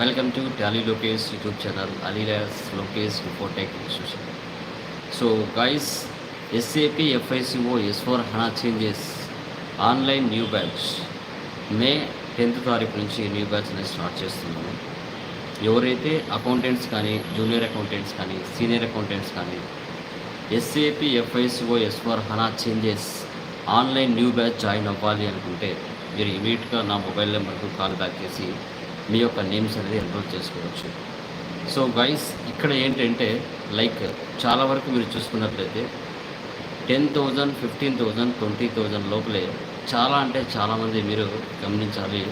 Welcome to Tally Lokesh YouTube channel అలీలాస్ Lokesh Infotech institution so guys SAP FICO S four HANA changes online new batch May tenth తారీఖు నుంచి new batch అనేది start చేస్తున్నాము. ఎవరైతే accountants కానీ junior accountants కానీ senior accountants కానీ SAP FICO S four HANA changes online new batch join అవ్వాలి అనుకుంటే మీరు ఇమీడియట్గా నా మొబైల్ నెంబర్కు కాల్ బ్యాక్ చేసి మీ యొక్క నేమ్స్ అనేది ఎన్రోల్ చేసుకోవచ్చు. సో గైస్ ఇక్కడ ఏంటంటే లైక్ చాలా వరకు మీరు చూసుకున్నట్లయితే ten thousand fifteen thousand twenty thousand లోపలే చాలా అంటే చాలామంది మీరు గమనించాలి.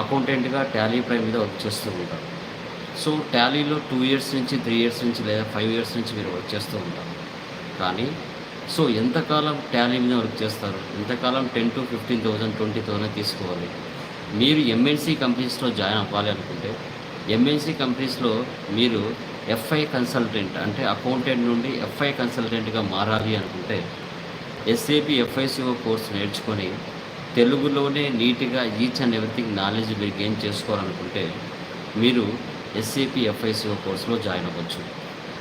అకౌంటెంట్గా టాలీ ప్రైమ్ మీద వర్క్ చేస్తూ ఉంటారు. సో టాలీలో టూ ఇయర్స్ నుంచి త్రీ ఇయర్స్ నుంచి లేదా ఫైవ్ ఇయర్స్ నుంచి మీరు వర్క్ చేస్తూ ఉంటారు. కానీ సో ఎంతకాలం టాలీ మీద వర్క్ చేస్తారు? ఎంతకాలం ten to fifteen thousand twenty thousand తీసుకోవాలి? మీరు ఎంఎన్సీ కంపెనీస్లో జాయిన్ అవ్వాలి అనుకుంటే ఎంఎన్సీ కంపెనీస్లో మీరు ఎఫ్ఐ కన్సల్టెంట్ అంటే అకౌంటెంట్ నుండి ఎఫ్ఐ కన్సల్టెంట్గా మారాలి అనుకుంటే ఎస్ఏపి ఎఫ్ఐసిఓ కోర్స్ నేర్చుకొని తెలుగులోనే నీట్గా ఈచ్ అండ్ ఎవ్రీథింగ్ నాలెడ్జ్ మీరు గెయిన్ చేసుకోవాలనుకుంటే మీరు ఎస్ఏపి ఎఫ్ఐసిఓ కోర్సులో జాయిన్ అవ్వచ్చు.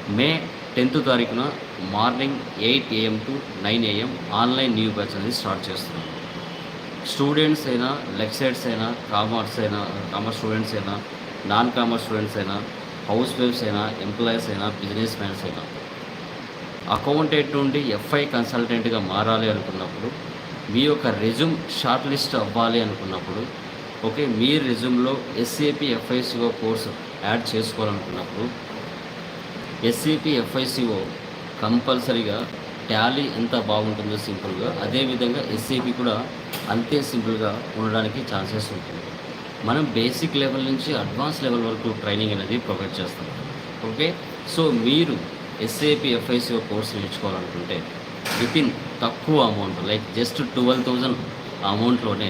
మే టెన్త్ తారీఖున morning eight AM to nine AM online new batch అనేది స్టార్ట్ చేస్తున్నాం స్టూడెంట్స్ అయినా లెక్చరర్స్ అయినా కామర్స్ అయినా కామర్స్ స్టూడెంట్స్ అయినా నాన్ కామర్స్ స్టూడెంట్స్ అయినా హౌస్ వైఫ్స్ అయినా ఎంప్లాయీస్ అయినా బిజినెస్ మ్యాన్స్ అయినా. అకౌంటెంట్ నుండి ఎఫ్ఐ కన్సల్టెంట్గా మారాలి అనుకున్నప్పుడు మీ యొక్క రెజ్యూమ్ షార్ట్ లిస్ట్ అవ్వాలి అనుకున్నప్పుడు ఓకే మీ రెజ్యూమ్లో ఎస్ఏపి ఎఫ్ఐసిఓ కోర్సు యాడ్ చేసుకోవాలనుకున్నప్పుడు ఎస్ఏపి ఎఫ్ఐసిఓ కంపల్సరీగా టాలీ ఎంత బాగుంటుందో సింపుల్గా అదేవిధంగా ఎస్ఏపి కూడా అంతే సింపుల్గా ఉండడానికి ఛాన్సెస్ ఉంటుంది మనం బేసిక్ లెవెల్ నుంచి అడ్వాన్స్ లెవెల్ వరకు ట్రైనింగ్ అనేది ప్రొవైడ్ చేస్తాం. ఓకే? సో మీరు ఎస్ఏపి ఎఫ్ఐసిఓ కోర్స్ నేర్చుకోవాలనుకుంటే విత్ ఇన్ తక్కువ amount like just twelve thousand అమౌంట్లోనే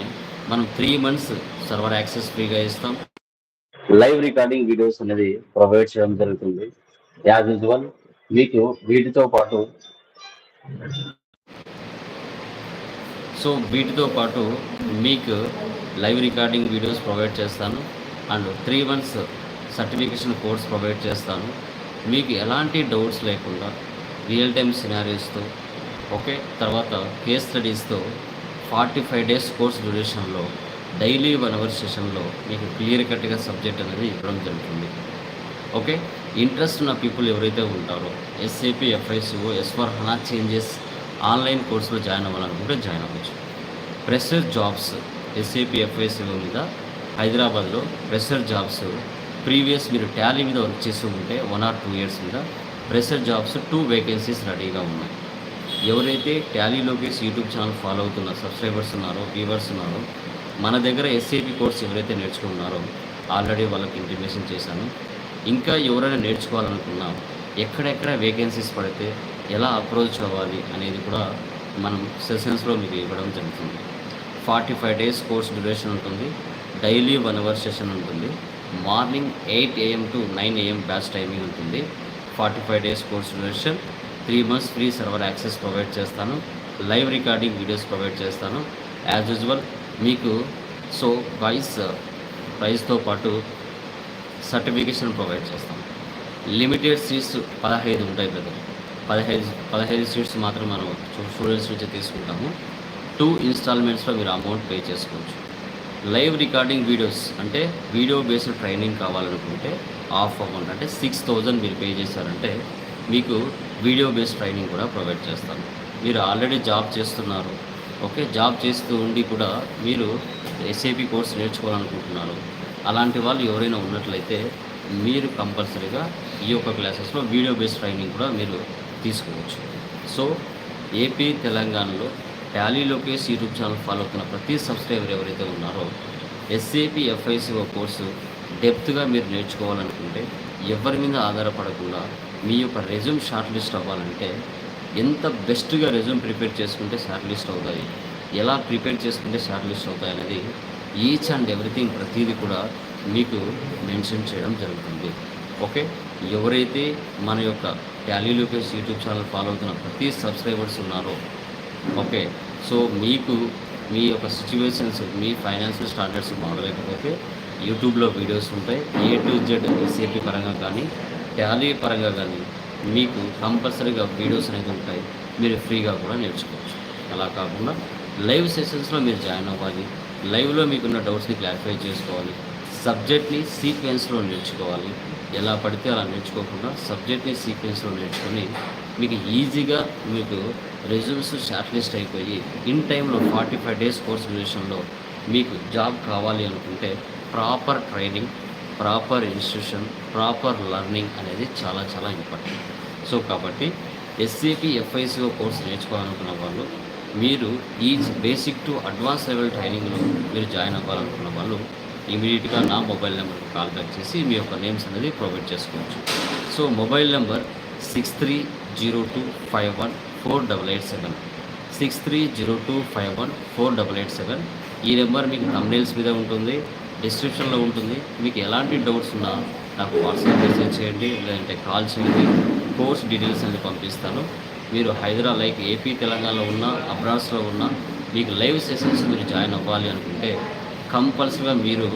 మనం త్రీ మంత్స్ సర్వర్ యాక్సెస్ ఫ్రీగా ఇస్తాం. లైవ్ రికార్డింగ్ వీడియోస్ అనేది ప్రొవైడ్ చేయడం జరుగుతుంది. యాజ్ యూజువల్ మీకు వీటితో పాటు సో వీటితో పాటు మీకు లైవ్ రికార్డింగ్ వీడియోస్ ప్రొవైడ్ చేస్తాను. And three months certification course provide చేస్తాను. మీకు ఎలాంటి డౌట్స్ లేకుండా రియల్ టైమ్ సినారీస్తో ఓకే తర్వాత కేస్ స్టడీస్తో ఫార్టీ ఫైవ్ డేస్ కోర్స్ డ్యూరేషన్లో డైలీ వన్ అవర్ సెషన్లో మీకు క్లియర్ కట్గా సబ్జెక్ట్ అనేది ఇవ్వడం జరుగుతుంది. ఓకే ఇంట్రెస్ట్ ఉన్న పీపుల్ ఎవరైతే ఉంటారో SAP FICO S four HANA changes online కోర్సులో జాయిన్ అవ్వాలనుకుంటే జాయిన్ అవ్వచ్చు. ప్రెషర్ జాబ్స్ ఎస్ఏపి ఎఫ్ఐసిఓ మీద హైదరాబాద్లో ప్రెషర్ జాబ్స్ ప్రీవియస్ మీరు టాలీ మీద వర్క్ చేస్తూ ఉంటే వన్ ఆర్ టూ ఇయర్స్ మీద ప్రెషర్ జాబ్స్ టూ వేకెన్సీస్ రెడీగా ఉన్నాయి. ఎవరైతే Tally Lokesh YouTube channel follow అవుతున్న సబ్స్క్రైబర్స్ ఉన్నారో వ్యూవర్స్ ఉన్నారో మన దగ్గర ఎస్ఏపి కోర్స్ ఎవరైతే నేర్చుకున్నారో ఆల్రెడీ వాళ్ళకి ఇంటిమేషన్ చేశాను. ఇంకా ఎవరైనా నేర్చుకోవాలనుకున్నా ఎక్కడెక్కడ వేకెన్సీస్ పడితే ఎలా అప్రోచ్ అవ్వాలి అనేది కూడా మనం సెషన్స్లో మీకు ఇవ్వడం జరుగుతుంది. Forty five days course duration ఉంటుంది. డైలీ వన్ అవర్ సెషన్ ఉంటుంది. Morning eight AM to nine AM batch timing ఉంటుంది. Forty five days course duration. Three months free server access provide చేస్తాను. లైవ్ రికార్డింగ్ వీడియోస్ ప్రొవైడ్ చేస్తాను. As usual మీకు so voice ప్రైస్తో పాటు certification provide చేస్తాం limited seats పదహైదు ఉంటాయి brother. పదహైదు పదహైదు సీట్స్ మాత్రం మనం స్టూడెంట్స్ నుంచి తీసుకుంటాము. టూ ఇన్స్టాల్మెంట్స్లో మీరు అమౌంట్ పే చేసుకోవచ్చు. లైవ్ రికార్డింగ్ వీడియోస్ అంటే వీడియో బేస్డ్ ట్రైనింగ్ కావాలనుకుంటే ఆఫ్ అమౌంట్ అంటే సిక్స్ థౌజండ్ మీరు పే చేశారంటే మీకు వీడియో బేస్డ్ ట్రైనింగ్ కూడా ప్రొవైడ్ చేస్తాను. మీరు ఆల్రెడీ జాబ్ చేస్తున్నారు. ఓకే జాబ్ చేస్తూ ఉండి కూడా మీరు ఎస్ఏపి కోర్స్ నేర్చుకోవాలనుకుంటున్నారు. అలాంటి వాళ్ళు ఎవరైనా ఉన్నట్లయితే మీరు కంపల్సరీగా ఈ యొక్క క్లాసెస్లో వీడియో బేస్డ్ ట్రైనింగ్ కూడా మీరు తీసుకోవచ్చు. సో ఏపీ తెలంగాణలో Tally Lokesh YouTube channel follow అవుతున్న ప్రతి సబ్స్క్రైబర్ ఎవరైతే ఉన్నారో ఎస్ఏపి ఎఫ్ఐసిఓ కోర్సు డెప్త్గా మీరు నేర్చుకోవాలనుకుంటే ఎవరి మీద ఆధారపడకుండా మీ యొక్క రెజ్యూమ్ షార్ట్ లిస్ట్ అవ్వాలంటే ఎంత బెస్ట్గా రెజ్యూమ్ ప్రిపేర్ చేసుకుంటే షార్ట్ లిస్ట్ అవుతాయి ఎలా ప్రిపేర్ చేసుకుంటే షార్ట్ లిస్ట్ అవుతాయి అనేది ఈచ్ అండ్ ఎవ్రీథింగ్ ప్రతిదీ కూడా మీకు మెన్షన్ చేయడం జరుగుతుంది. ఓకే? ఎవరైతే మన యొక్క Tally Lokesh YouTube channel follow అవుతున్న ప్రతి సబ్స్క్రైబర్స్ ఉన్నారో ఓకే? సో మీకు మీ యొక్క సిచ్యువేషన్స్ మీ ఫైనాన్షియల్ స్టాండర్డ్స్ బాగలేకపోతే యూట్యూబ్లో వీడియోస్ ఉంటాయి. ఏ టు జెడ్ ఎస్ఏపి పరంగా కానీ ట్యాలీ పరంగా కానీ మీకు కంపల్సరీగా వీడియోస్ అనేది ఉంటాయి. మీరు ఫ్రీగా కూడా నేర్చుకోవచ్చు. అలా కాకుండా లైవ్ సెషన్స్లో మీరు జాయిన్ అవ్వాలి. లైవ్లో మీకున్న డౌట్స్ని క్లారిఫై చేసుకోవాలి. సబ్జెక్ట్ని సీక్వెన్స్లో నేర్చుకోవాలి. ఎలా పడితే అలా నేర్చుకోకుండా సబ్జెక్ట్ని సీక్వెన్స్లో నేర్చుకొని మీకు ఈజీగా మీకు రెజ్యూమ్స్ షార్ట్ లిస్ట్ అయిపోయి in time forty five days course డ్యూరేషన్లో మీకు జాబ్ కావాలి అనుకుంటే proper training proper institution proper learning అనేది చాలా చాలా ఇంపార్టెంట్. సో కాబట్టి ఎస్సీపీ ఎఫ్ఐసిఓ కోర్స్ నేర్చుకోవాలనుకున్న వాళ్ళు మీరు ఈ బేసిక్ టు అడ్వాన్స్ లెవెల్ ట్రైనింగ్లో మీరు జాయిన్ అవ్వాలనుకున్న వాళ్ళు ఇమీడియట్గా నా మొబైల్ నెంబర్కి కాల్ బ్యాక్ చేసి మీ యొక్క నేమ్స్ అనేది ప్రొవైడ్ చేసుకోవచ్చు. So mobile number six three zero two five one four double eight seven six three zero two five one four double eight seven ఈ నెంబర్ మీకు thumbnails మీద ఉంటుంది డిస్క్రిప్షన్లో ఉంటుంది. మీకు ఎలాంటి డౌట్స్ ఉన్నా నాకు వాట్సాప్ మెసేజ్ చేయండి లేదంటే కాల్ చేయండి. కోర్స్ డీటెయిల్స్ అనేది పంపిస్తాను. మీరు హైదరాబాద్ లైక్ ఏపీ తెలంగాణలో ఉన్న అబ్రాస్లో ఉన్న మీకు లైవ్ సెషన్స్ మీరు జాయిన్ అవ్వాలి అనుకుంటే కంపల్సరీగా మీరు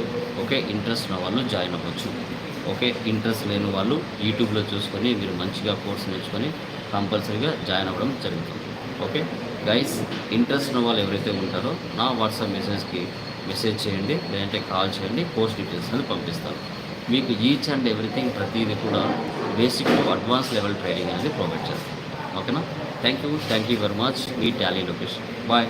ఒకే ఇంట్రెస్ట్ ఉన్న వాళ్ళు జాయిన్ అవ్వచ్చు. ఓకే ఇంట్రెస్ట్ లేని వాళ్ళు యూట్యూబ్లో చూసుకొని మీరు మంచిగా కోర్స్ నేర్చుకొని కంపల్సరీగా జాయిన్ అవ్వడం జరుగుతుంది. ఓకే? గైస్ ఇంట్రెస్ట్ ఉన్న వాళ్ళు ఎవరైతే ఉంటారో నా వాట్సాప్ మెసేజ్కి మెసేజ్ చేయండి లేదంటే కాల్ చేయండి కోర్స్ డీటెయిల్స్ అనేది పంపిస్తాను. మీకు ఈచ్ అండ్ ఎవ్రీథింగ్ ప్రతిదీ కూడా బేసిక్ అడ్వాన్స్ లెవెల్ ట్రైనింగ్ అనేది ప్రొవైడ్ చేస్తాను. ఓకేనా? Thank you. Thank you very much. Me Tally location bye.